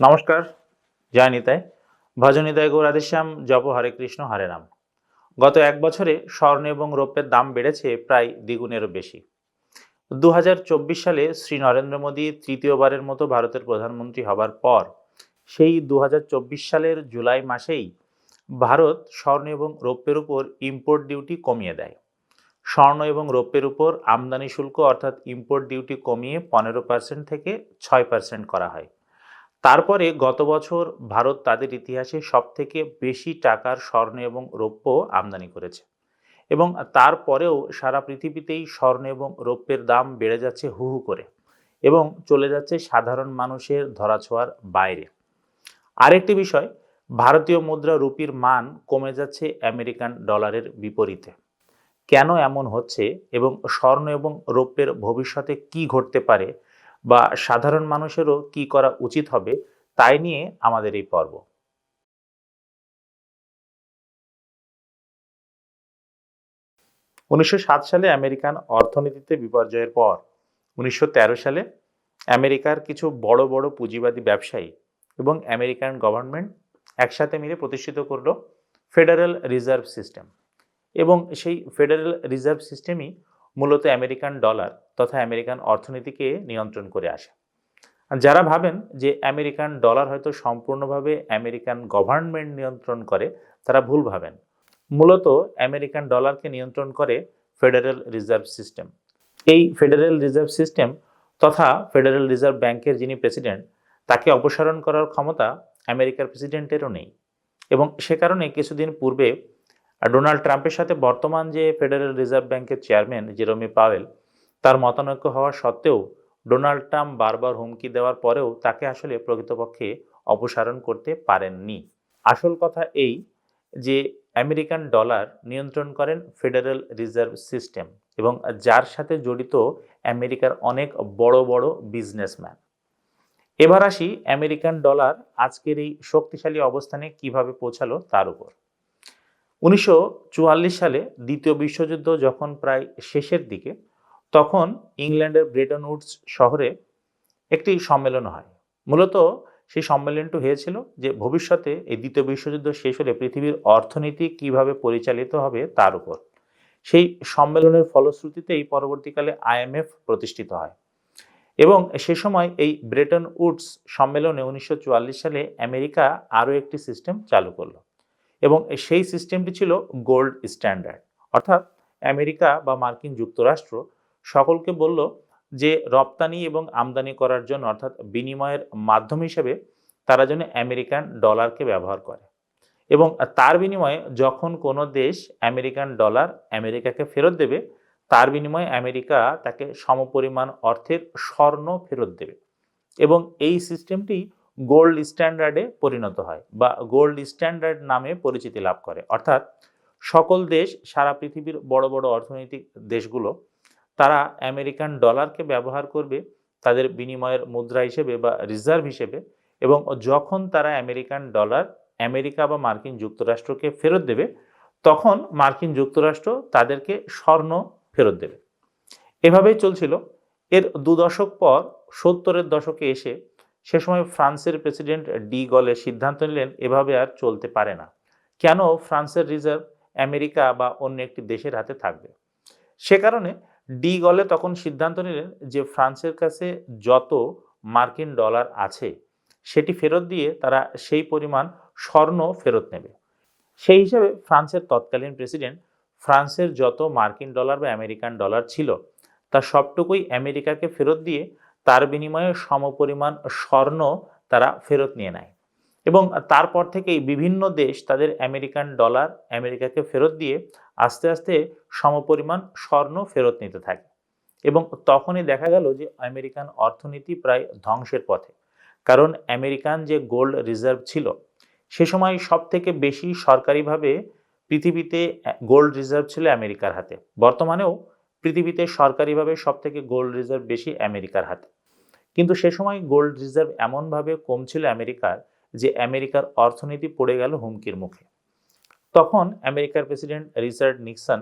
নমস্কার, জয় নিতাই। ভজন নিতাই গৌর রাধেশ্যাম জপ হরে কৃষ্ণ, হরে রাম। গত এক বছরে স্বর্ণ এবং রৌপ্যের দাম বেড়েছে প্রায় দ্বিগুণেরও বেশি। দু হাজার চব্বিশ সালে শ্রী নরেন্দ্র মোদী তৃতীয়বারের মতো ভারতের প্রধানমন্ত্রী হবার পর, সেই দু হাজার চব্বিশ সালের জুলাই মাসেই ভারত স্বর্ণ এবং রৌপ্যের উপর ইম্পোর্ট ডিউটি কমিয়ে দেয়। স্বর্ণ এবং রৌপ্যের উপর আমদানি শুল্ক অর্থাৎ ইম্পোর্ট ডিউটি কমিয়ে পনেরো পার্সেন্ট থেকে ছয় পার্সেন্ট করা হয়। তারপরে গত বছর ভারত তাদের ইতিহাসে সবথেকে বেশি টাকার স্বর্ণ এবং রৌপ্য আমদানি করেছে। এবং তারপরেও সারা পৃথিবীতেই স্বর্ণ এবং রৌপ্যের দাম বেড়ে যাচ্ছে হু হু করে এবং চলে যাচ্ছে সাধারণ মানুষের ধরাছোঁয়ার বাইরে। আরেকটি বিষয়, ভারতীয় মুদ্রা রুপির মান কমে যাচ্ছে আমেরিকান ডলারের বিপরীতে। কেন এমন হচ্ছে এবং স্বর্ণ এবং রৌপ্যের ভবিষ্যতে কি ঘটতে পারে বা সাধারণ মানুষেরও কি করা উচিত হবে তাই নিয়ে আমাদের এই পর্ব। উনিশশো সাত সালে আমেরিকান অর্থনীতিতে বিপর্যয়ের পর উনিশশো তেরো সালে আমেরিকার কিছু বড় বড় পুঁজিবাদী ব্যবসায়ী এবং আমেরিকান গভর্নমেন্ট একসাথে মিলে প্রতিষ্ঠিত করল ফেডারেল রিজার্ভ সিস্টেম এবং সেই ফেডারেল রিজার্ভ সিস্টেমই মূলত আমেরিকান ডলার তথা আমেরিকান অর্থনীতিকে নিয়ন্ত্রণ করে আসে। যারা ভাবেন যে আমেরিকান ডলার হয়তো সম্পূর্ণভাবে আমেরিকান গভর্নমেন্ট নিয়ন্ত্রণ করে, তারা ভুল ভাবেন। মূলত আমেরিকান ডলারকে নিয়ন্ত্রণ করে ফেডারেল রিজার্ভ সিস্টেম। এই ফেডারেল রিজার্ভ সিস্টেম তথা ফেডারেল রিজার্ভ ব্যাংকের যিনি প্রেসিডেন্ট, তাকে অপসারণ করার ক্ষমতা আমেরিকার প্রেসিডেন্টেরও নেই। এবং সে কারণে কিছুদিন পূর্বে আর ডোনাল্ড ট্রাম্পের সাথে বর্তমান যে ফেডারেল রিজার্ভ ব্যাংকের চেয়ারম্যান জেরোমি পাওয়েল, তার মতানৈক্য হওয়া সত্ত্বেও ডোনাল্ড ট্রাম্প বারবার হুমকি দেওয়ার পরেও তাকে আসলে প্রকৃতপক্ষে অপসারণ করতে পারেননি। আসল কথা এই যে আমেরিকান ডলার নিয়ন্ত্রণ করেন ফেডারেল রিজার্ভ সিস্টেম এবং যার সাথে জড়িত আমেরিকার অনেক বড় বড় বিজনেসম্যান। এবার আসি আমেরিকান ডলার আজকের এই শক্তিশালী অবস্থানে কীভাবে পৌঁছালো তার উপর। উনিশশো চুয়াল্লিশ সালে দ্বিতীয় বিশ্বযুদ্ধ যখন প্রায় শেষের দিকে, তখন ইংল্যান্ডের ব্রেটন উডস শহরে একটি সম্মেলন হয়। মূলত সেই সম্মেলনটি হয়েছিল যে ভবিষ্যতে এই দ্বিতীয় বিশ্বযুদ্ধ শেষ হলে পৃথিবীর অর্থনীতি কীভাবে পরিচালিত হবে তার উপর। সেই সম্মেলনের ফলশ্রুতিতেই পরবর্তীকালে আইএমএফ প্রতিষ্ঠিত হয়। এবং সে সময় এই ব্রেটন উডস সম্মেলনে উনিশশো চুয়াল্লিশ সালে আমেরিকা আরও একটি সিস্টেম চালু করল। এবং সেই সিস্টেমটি ছিল গোল্ড স্ট্যান্ডার্ড অর্থাৎ আমেরিকা বা মার্কিন যুক্তরাষ্ট্র সকলকে বলল যে রপ্তানি এবং আমদানি করার জন্য অর্থাৎ বিনিময়ের মাধ্যম হিসেবে তারা যেন আমেরিকান ডলারকে ব্যবহার করে। এবং তার বিনিময়ে যখন কোনো দেশ আমেরিকান ডলার আমেরিকাকে ফেরত দেবে, তার বিনিময়ে আমেরিকা তাকে সমপরিমাণ অর্থের স্বর্ণ ফেরত দেবে। এবং এই সিস্টেমটি গোল্ড স্ট্যান্ডার্ডে পরিণত হয় বা গোল্ড স্ট্যান্ডার্ড নামে পরিচিতি লাভ করে। অর্থাৎ সকল দেশ, সারা পৃথিবীর বড় বড় অর্থনৈতিক দেশগুলো, তারা আমেরিকান ডলারকে ব্যবহার করবে তাদের বিনিময়ের মুদ্রা হিসেবে বা রিজার্ভ হিসেবে এবং যখন তারা আমেরিকান ডলার, আমেরিকা বা মার্কিন যুক্তরাষ্ট্রকে ফেরত দেবে, তখন মার্কিন যুক্তরাষ্ট্র তাদেরকে স্বর্ণ ফেরত দেবে। এভাবেই চলছিল। এর দু দশক পর, সত্তরের দশকে এসে সে সময় ফ্রান্সের প্রেসিডেন্ট ডি গলে সিদ্ধান্ত নিলেন, এভাবে আর চলতে পারে না। কেন ফ্রান্সের রিজার্ভ আমেরিকা বা অন্য একটি দেশের হাতে থাকবে? সে কারণে ডি গলে তখন সিদ্ধান্ত নিলেন যে ফ্রান্সের কাছে যত মার্কিন ডলার আছে, সেটি ফেরত দিয়ে তারা সেই পরিমাণ স্বর্ণ ফেরত নেবে। সেই হিসাবে ফ্রান্সের তৎকালীন প্রেসিডেন্ট ফ্রান্সের যত মার্কিন ডলার বা আমেরিকান ডলার ছিল, তা সবটুকুই আমেরিকাকে ফেরত দিয়ে তার বিনিময়ে সমপরিমাণ স্বর্ণ তারা ফেরত নিয়ে নেয়। এবং তারপর থেকেই বিভিন্ন দেশ তাদের আমেরিকান ডলার আমেরিকাকে ফেরত দিয়ে আস্তে আস্তে সমপরিমাণ স্বর্ণ ফেরত নিতে থাকে। এবং তখনই দেখা গেল যে আমেরিকান অর্থনীতি প্রায় ধ্বংসের পথে। কারণ আমেরিকান যে গোল্ড রিজার্ভ ছিল, সে সময় সব থেকে বেশি সরকারিভাবে পৃথিবীতে গোল্ড রিজার্ভ ছিল আমেরিকার হাতে। বর্তমানেও পৃথিবীতে সরকারিভাবে সব থেকে গোল্ড রিজার্ভ বেশি আমেরিকার হাতে। কিন্তু সে সময় গোল্ড রিজার্ভ এমনভাবে কম ছিল আমেরিকার যে আমেরিকার অর্থনীতি পড়ে গেল হুমকির মুখে। তখন আমেরিকার প্রেসিডেন্ট রিচার্ড নিক্সন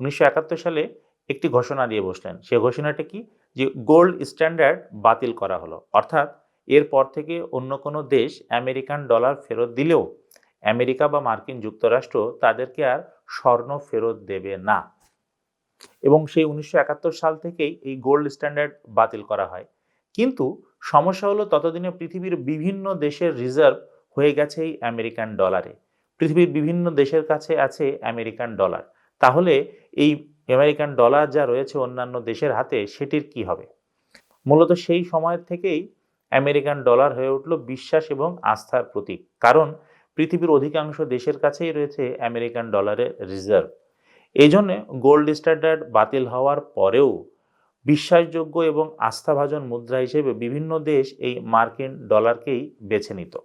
উনিশশো একাত্তর সালে একটি ঘোষণা দিয়ে বসলেন। সে ঘোষণাটা কি? যে গোল্ড স্ট্যান্ডার্ড বাতিল করা হলো। অর্থাৎ এরপর থেকে অন্য কোনো দেশ আমেরিকান ডলার ফেরত দিলেও আমেরিকা বা মার্কিন যুক্তরাষ্ট্র তাদেরকে আর স্বর্ণ ফেরত দেবে না। এবং সেই উনিশশো একাত্তর সাল থেকেই এই গোল্ড স্ট্যান্ডার্ড বাতিল করা হয়। কিন্তু সমস্যা হলো ততদিনে পৃথিবীর বিভিন্ন দেশের রিজার্ভ হয়ে গেছে এই আমেরিকান ডলারে পৃথিবীর বিভিন্ন দেশের কাছে আছে আমেরিকান ডলার তাহলে এই আমেরিকান ডলার যা রয়েছে অন্যান্য দেশের হাতে, সেটির কি হবে? মূলত সেই সময় থেকেই আমেরিকান ডলার হয়ে উঠল বিশ্বাস এবং আস্থার প্রতীক। কারণ পৃথিবীর অধিকাংশ দেশের কাছেই রয়েছে আমেরিকান ডলারের রিজার্ভ এই জন্যে গোল্ড স্ট্যান্ডার্ড বাতিল হওয়ার পরেও বিশ্বাসযোগ্য এবং আস্থাভাজন মুদ্রা হিসেবে বিভিন্ন দেশ এই মার্কিন ডলারকেই বেছে নিত।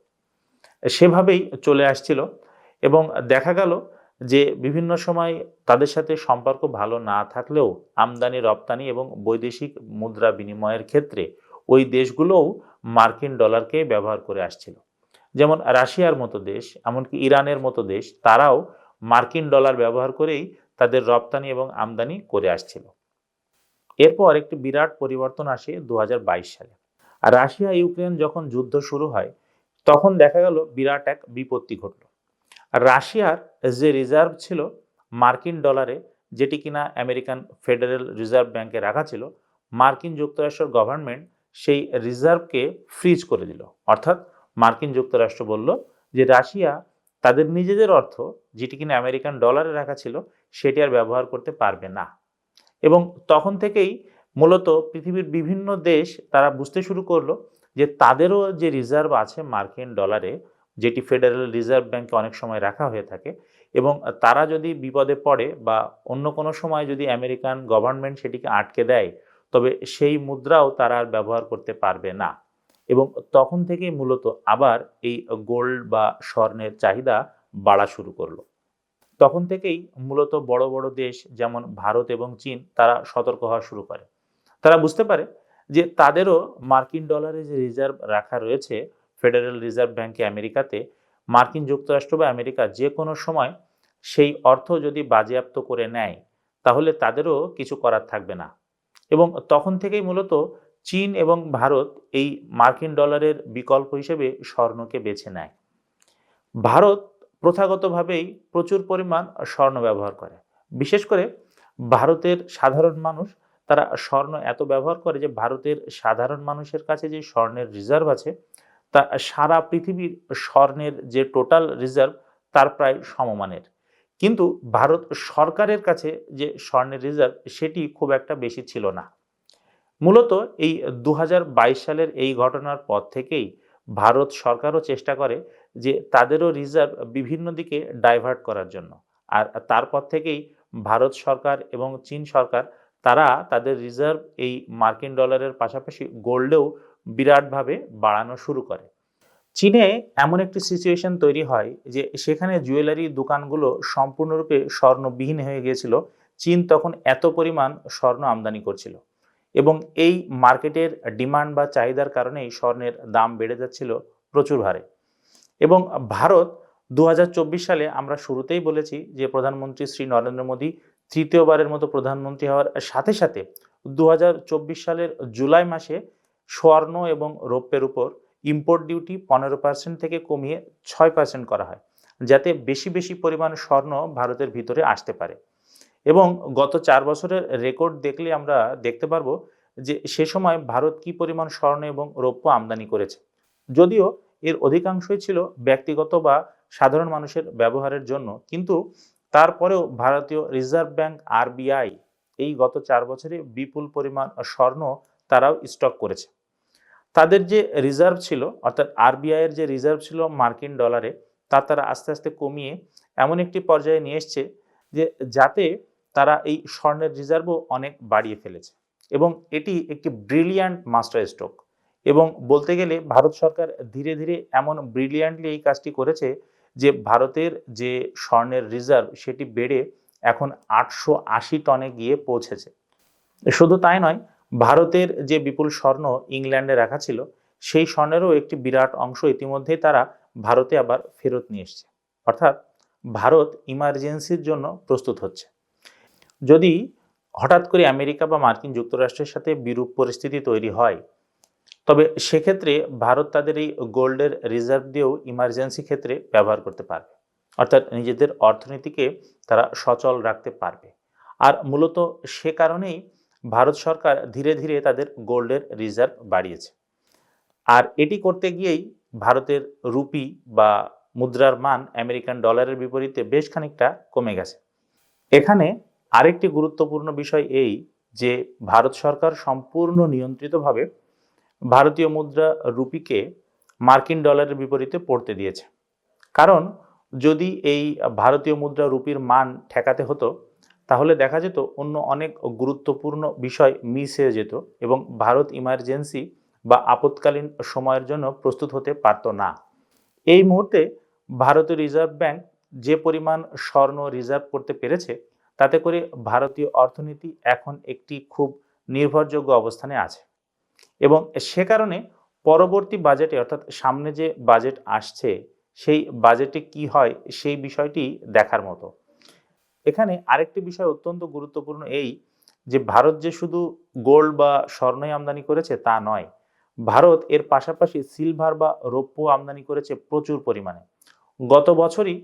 সেভাবেই চলে আসছিল এবং দেখা গেল যে বিভিন্ন সময় তাদের সাথে সম্পর্ক ভালো না থাকলেও আমদানি, রপ্তানি এবং বৈদেশিক মুদ্রা বিনিময়ের ক্ষেত্রে ওই দেশগুলোও মার্কিন ডলারকে ব্যবহার করে আসছিল। যেমন রাশিয়ার মতো দেশ, এমনকি ইরানের মতো দেশ, তারাও মার্কিন ডলার ব্যবহার করেই তাদের রপ্তানি এবং আমদানি করে আসছিল। এরপর একটি বিরাট পরিবর্তন আসে দু হাজার বাইশ সালে। আর রাশিয়া ইউক্রেন যখন যুদ্ধ শুরু হয়, তখন দেখা গেল বিরাট এক বিপত্তি ঘটল। রাশিয়ার যে রিজার্ভ ছিল মার্কিন ডলারে, যেটি কিনা আমেরিকান ফেডারেল রিজার্ভ ব্যাংকে রাখা ছিল, মার্কিন যুক্তরাষ্ট্রের গভর্নমেন্ট সেই রিজার্ভকে ফ্রিজ করে দিল। অর্থাৎ মার্কিন যুক্তরাষ্ট্র বলল যে রাশিয়া তাদের নিজেদের অর্থ, যেটি কিনা আমেরিকান ডলারে রাখা ছিল, সেটি আর ব্যবহার করতে পারবে না। এবং তখন থেকেই মূলত পৃথিবীর বিভিন্ন দেশ তারা বুঝতে শুরু করল যে তাদেরও যে রিজার্ভ আছে মার্কিন ডলারে, যেটি ফেডারেল রিজার্ভ ব্যাংকে অনেক সময় রাখা হয়ে থাকে, এবং তারা যদি বিপদে পড়ে বা অন্য কোনো সময় যদি আমেরিকান গভর্নমেন্ট সেটিকে আটকে দেয়, তবে সেই মুদ্রাও তারা আর ব্যবহার করতে পারবে না। এবং তখন থেকেই মূলত আবার এই গোল্ড বা স্বর্ণের চাহিদা বাড়া শুরু করল। তখন থেকেই মূলত বড় বড় দেশ যেমন ভারত এবং চীন, তারা সতর্ক হওয়া শুরু করে। তারা বুঝতে পারে যে তাদেরও মার্কিন ডলারে যে রিজার্ভ রাখা রয়েছে, ফেডারেল রিজার্ভ ব্যাংকে আমেরিকাতে, মার্কিন যুক্তরাষ্ট্র বা আমেরিকা যে কোনো সময় সেই অর্থ যদি বাজেয়াপ্ত করে নেয়, তাহলে তাদেরও কিছু করার থাকবে না। এবং তখন থেকেই মূলত চীন এবং ভারত এই মার্কিন ডলারের বিকল্প হিসেবে স্বর্ণকে বেছে নেয়। ভারত প্রথাগতভাবেই প্রচুর পরিমাণ স্বর্ণ ব্যবহার করে। বিশেষ করে ভারতের সাধারণ মানুষ, তারা স্বর্ণ এত ব্যবহার করে যে ভারতের সাধারণ মানুষের কাছে যে স্বর্ণের রিজার্ভ আছে, তা সারা পৃথিবীর স্বর্ণের যে টোটাল রিজার্ভ তার প্রায় সমমানের। কিন্তু ভারত সরকারের কাছে যে স্বর্ণের রিজার্ভ সেটি খুব একটা বেশি ছিল না। মূলত এই দু হাজার বাইশ সালের এই ঘটনার পর থেকেই ভারত সরকারও চেষ্টা করে যে তাদেরও রিজার্ভ বিভিন্ন দিকে ডাইভার্ট করার জন্য। আর তারপর থেকেই ভারত সরকার এবং চীন সরকার, তারা তাদের রিজার্ভ এই মার্কিন ডলারের পাশাপাশি গোল্ডেও বিরাটভাবে বাড়ানো শুরু করে। চীনে এমন একটি সিচুয়েশন তৈরি হয় যে সেখানে জুয়েলারি দোকানগুলো সম্পূর্ণরূপে স্বর্ণবিহীন হয়ে গিয়েছিল। চীন তখন এত পরিমাণ স্বর্ণ আমদানি করছিল এবং এই মার্কেটের ডিমান্ড বা চাহিদার কারণেই স্বর্ণের দাম বেড়ে যাচ্ছিল প্রচুর হারে। এবং ভারত দু হাজার চব্বিশ সালে আমরা শুরুতেই বলেছি যে প্রধানমন্ত্রী শ্রী নরেন্দ্র মোদী তৃতীয়বারের মতো প্রধানমন্ত্রী হওয়ার সাথে সাথে দু হাজার চব্বিশ সালের জুলাই মাসে স্বর্ণ এবং রৌপ্যের উপর ইম্পোর্ট ডিউটি পনেরো পার্সেন্ট থেকে কমিয়ে ছয় পার্সেন্ট করা হয়, যাতে বেশি বেশি পরিমাণ স্বর্ণ ভারতের ভিতরে আসতে পারে। এবং গত চার বছরের রেকর্ড দেখলে আমরা দেখতে পারব যে সে সময় ভারত কি পরিমাণ স্বর্ণ এবং রৌপ্য আমদানি করেছে। যদিও এর অধিকাংশই ছিল ব্যক্তিগত বা সাধারণ মানুষের ব্যবহারের জন্য। কিন্তু তারপরেও ভারতীয় রিজার্ভ ব্যাংক আরবিআই এই গত চার বছরে বিপুল পরিমাণ স্বর্ণ তারাও স্টক করেছে। তাদের যে রিজার্ভ ছিল, অর্থাৎ আরবিআইয়ের যে রিজার্ভ ছিল মার্কিন ডলারে, তা তারা আস্তে আস্তে কমিয়ে এমন একটি পর্যায়ে নিয়ে এসছে যে যাতে তারা এই স্বর্ণের রিজার্ভও অনেক বাড়িয়ে ফেলেছে। এবং এটি একটি ব্রিলিয়ান্ট মাস্টার স্ট্রোক এবং বলতে গেলে ভারত সরকার ধীরে ধীরে এমন ব্রিলিয়ান্টলি এই কাজটি করেছে যে ভারতের যে স্বর্ণের রিজার্ভ সেটি বেড়ে এখন আটশো আশি টনে গিয়ে পৌঁছেছে। শুধু তাই নয়, ভারতের যে বিপুল স্বর্ণ ইংল্যান্ডে রাখা ছিল, সেই স্বর্ণেরও একটি বিরাট অংশ ইতিমধ্যেই তারা ভারতে আবার ফেরত নিয়ে এসছে। অর্থাৎ ভারত ইমার্জেন্সির জন্য প্রস্তুত হচ্ছে। যদি হঠাৎ করে আমেরিকা বা মার্কিন যুক্তরাষ্ট্রের সাথে বিরূপ পরিস্থিতি তৈরি হয় তবে সেক্ষেত্রে ভারত তাদের এই গোল্ডের রিজার্ভ দিয়েও ইমার্জেন্সি ক্ষেত্রে ব্যবহার করতে পারবে। অর্থাৎ নিজেদের অর্থনীতিকে তারা সচল রাখতে পারবে। আর মূলত সে কারণেই ভারত সরকার ধীরে ধীরে তাদের গোল্ডের রিজার্ভ বাড়িয়েছে। আর এটি করতে গিয়েই ভারতের রুপি বা মুদ্রার মান আমেরিকান ডলারের বিপরীতে বেশ খানিকটা কমে গেছে। এখানে আরেকটি গুরুত্বপূর্ণ বিষয় এই যে ভারত সরকার সম্পূর্ণ নিয়ন্ত্রিতভাবে ভারতীয় মুদ্রা রুপিকে মার্কিন ডলারের বিপরীতে পড়তে দিয়েছে। কারণ যদি এই ভারতীয় মুদ্রা রুপির মান ঠেকাতে হতো, তাহলে দেখা যেত অন্য অনেক গুরুত্বপূর্ণ বিষয় মিস হয়ে যেত এবং ভারত ইমার্জেন্সি বা আপৎকালীন সময়ের জন্য প্রস্তুত হতে পারত না। এই মুহূর্তে ভারতীয় রিজার্ভ ব্যাংক যে পরিমাণ স্বর্ণ রিজার্ভ করতে পেরেছে, তাতে করে ভারতীয় অর্থনীতি এখন একটি খুব নির্ভরযোগ্য অবস্থানে আছে। এবং সে কারণে পরবর্তী বাজেটে, অর্থাৎ সামনে যে বাজেট আসছে, সেই বাজেটে কি হয়, সেই বিষয়টি দেখার মতো। এখানে আরেকটি বিষয় অত্যন্ত গুরুত্বপূর্ণ এই যে, ভারত যে শুধু গোল্ড বা স্বর্ণই আমদানি করেছে তা নয়, ভারত এর পাশাপাশি সিলভার বা রৌপ্য আমদানি করেছে প্রচুর পরিমাণে। গত বছরই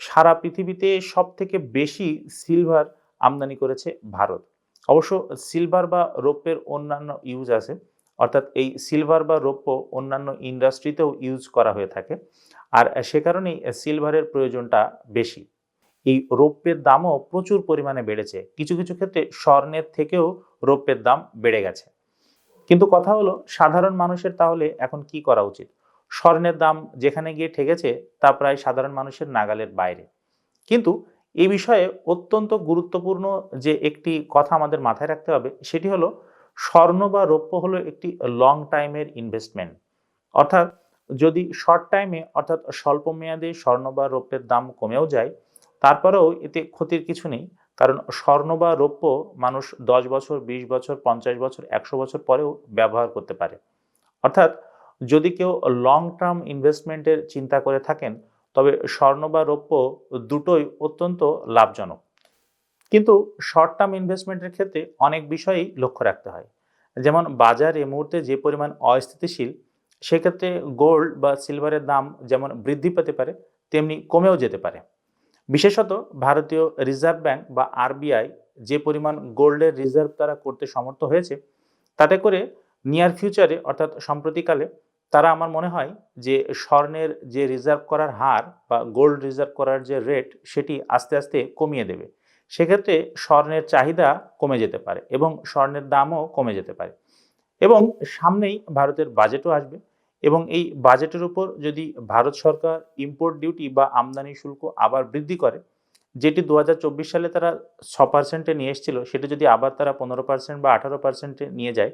সারা পৃথিবীতে সব থেকে বেশি সিলভার আমদানি করেছে ভারত। অবশ্য সিলভার বা রৌপ্যের অন্যান্য ইউজ আছে অর্থাৎ এই সিলভার বা রৌপ্য অন্যান্য ইন্ডাস্ট্রিতেও ইউজ করা হয়ে থাকে। আর সে কারণেই সিলভারের প্রয়োজনটা বেশি। এই রৌপ্যের দামও প্রচুর পরিমাণে বেড়েছে। কিছু কিছু ক্ষেত্রে স্বর্ণের থেকেও রৌপ্যের দাম বেড়ে গেছে। কিন্তু কথা হলো, সাধারণ মানুষের তাহলে এখন কি করা উচিত? স্বর্ণের দাম যেখানে গিয়ে ঠেকেছে, তা প্রায় সাধারণ মানুষের নাগালের বাইরে। কিন্তু এই বিষয়ে অত্যন্ত গুরুত্বপূর্ণ যে একটি কথা আমাদের মাথায় রাখতে হবে, সেটি হলো স্বর্ণ বা রৌপ্য হলো একটি লং টাইমের ইনভেস্টমেন্ট অর্থাৎ যদি শর্ট টাইমে অর্থাৎ স্বল্প মেয়াদে স্বর্ণ বা রৌপ্যের দাম কমেও যায়, তারপরেও এতে ক্ষতির কিছু নেই। কারণ স্বর্ণ বা রৌপ্য মানুষ দশ বছর, বিশ বছর, পঞ্চাশ বছর, একশো বছর পরেও ব্যবহার করতে পারে। অর্থাৎ যদি কেউ লং টার্ম ইনভেস্টমেন্টের চিন্তা করে থাকেন, তবে স্বর্ণ বা রৌপ্য দুটোই অত্যন্ত লাভজনক। কিন্তু শর্ট টার্ম ইনভেস্টমেন্টের ক্ষেত্রে অনেক বিষয়ই লক্ষ্য রাখতে হয়। যেমন বাজার এই মুহূর্তে যে পরিমাণ অস্থিতিশীল, সেক্ষেত্রে গোল্ড বা সিলভারের দাম যেমন বৃদ্ধি পেতে পারে, তেমনি কমেও যেতে পারে। বিশেষত ভারতীয় রিজার্ভ ব্যাংক বা আরবিআই যে পরিমাণ গোল্ডের রিজার্ভ তারা করতে সমর্থ হয়েছে, তাতে করে নিয়ার ফিউচারে অর্থাৎ সম্প্রতিকালে, তারা আমার মনে হয় যে স্বর্ণের যে রিজার্ভ করার হার বা গোল্ড রিজার্ভ করার যে রেট সেটি আস্তে আস্তে কমিয়ে দেবে। সেক্ষেত্রে স্বর্ণের চাহিদা কমে যেতে পারে এবং স্বর্ণের দামও কমে যেতে পারে। এবং সামনেই ভারতের বাজেটও আসবে এবং এই বাজেটের উপর যদি ভারত সরকার ইম্পোর্ট ডিউটি বা আমদানি শুল্ক আবার বৃদ্ধি করে, যেটি দু হাজার চব্বিশ সালে তারা ছ পার্সেন্টে নিয়ে এসেছিল, সেটা যদি আবার তারা পনেরো পার্সেন্ট বা আঠারো পার্সেন্টে নিয়ে যায়,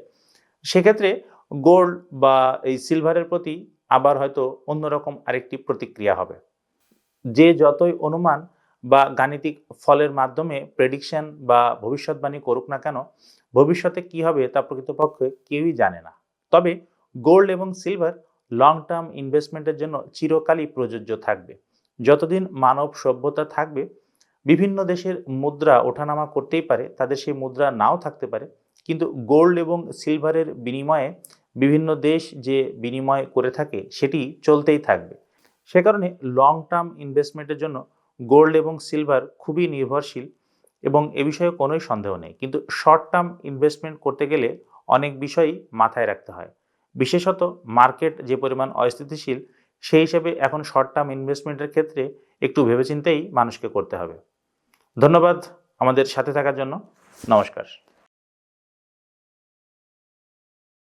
সেক্ষেত্রে গোল্ড বা এই সিলভারের প্রতি আবার হয়তো অন্যরকম আরেকটি প্রতিক্রিয়া হবে। যে যতই অনুমান বা গাণিতিক ফলের মাধ্যমে প্রেডিকশন বা ভবিষ্যৎবাণী করুক না কেন, ভবিষ্যতে কি হবে তা প্রকৃতপক্ষে কেউই জানে না। তবে গোল্ড এবং সিলভার লং টার্ম ইনভেস্টমেন্টের জন্য চিরকালই প্রযোজ্য থাকবে। যতদিন মানব সভ্যতা থাকবে, বিভিন্ন দেশের মুদ্রা ওঠানামা করতেই পারে, তাদের সেই মুদ্রা নাও থাকতে পারে, কিন্তু গোল্ড এবং সিলভারের বিনিময়ে বিভিন্ন দেশ যে বিনিময় করে থাকে, সেটি চলতেই থাকবে। সে কারণে লং টার্ম ইনভেস্টমেন্টের জন্য গোল্ড এবং সিলভার খুবই নির্ভরশীল এবং এ বিষয়ে কোনোই সন্দেহ নেই। কিন্তু শর্ট টার্ম ইনভেস্টমেন্ট করতে গেলে অনেক বিষয়ই মাথায় রাখতে হয়। বিশেষত মার্কেট যে পরিমাণ অস্থিতিশীল, সেই হিসেবে এখন শর্ট টার্ম ইনভেস্টমেন্টের ক্ষেত্রে একটু ভেবেচিন্তেই মানুষকে করতে হবে। ধন্যবাদ আমাদের সাথে থাকার জন্য। নমস্কার।